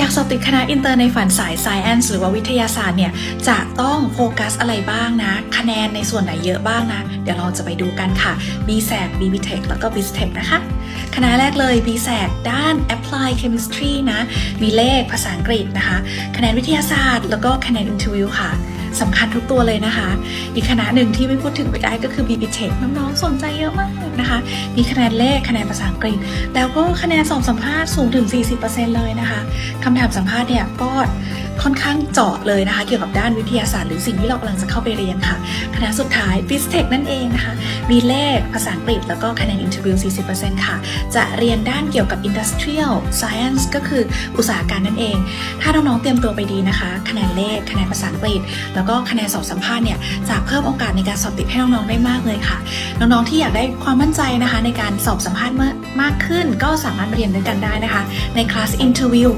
อยากสอบติดคณะอินเตอร์ในฝันสาย Science หรือว่าวิทยาศาสตร์เนี่ยจะต้องโฟกัสอะไรบ้างนะ คะแนนในส่วนไหนเยอะบ้างนะ เดี๋ยวเราจะไปดูกันค่ะ b s a c BBTech แล้วก็ BSTech นะคะ คณะแรกเลย b s a c ด้าน Applied Chemistry นะ มีเลขภาษาอังกฤษนะคะ คะแนนวิทยาศาสตร์ แล้วก็คะแนน Interview ค่ะ สำคัญทุกตัวเลยนะคะ อีกคณะหนึ่งที่ไม่พูดถึงไม่ได้ก็คือ BBTech น้องๆสนใจเยอะมากนะคะ มีคะแนนเลขคะแนนภาษาอังกฤษ แล้วก็คะแนนสอบสัมภาษณ์สูงถึง 40%เลยนะคะคำถามสัมภาษณ์เนี่ยก็ค่อนข้างเจาะเลยนะคะ เกี่ยวกับด้านวิทยาศาสตร์หรือสิ่งที่เรากำลังจะเข้าไปเรียนค่ะ คณะสุดท้าย b i s t e c h นั่นเองนะคะ มีเลขภาษาอังกฤษ แล้วก็คะแนน Interview 40%ค่ะ จะเรียนด้านเกี่ยวกับ Industrial Science ก็คืออุตสาหการนั่นเอง ถ้าน้องๆเตรียมตัวไปดีนะคะ คะแนนเลขคะแนนภาษาอังกฤษแล้วก็คะแนนสอบสัมภาษณ์เนี่ยจะเพิ่มโอกาสในการสอบติดให้น้องๆได้มากเลยค่ะ น้องๆที่อยากได้ความมั่นใจนะคะ ในการสอบสัมภาษณ์เมื่อมากขึ้น ก็สามารถมาเรียนด้วยกันได้นะคะ ในคลาส Interview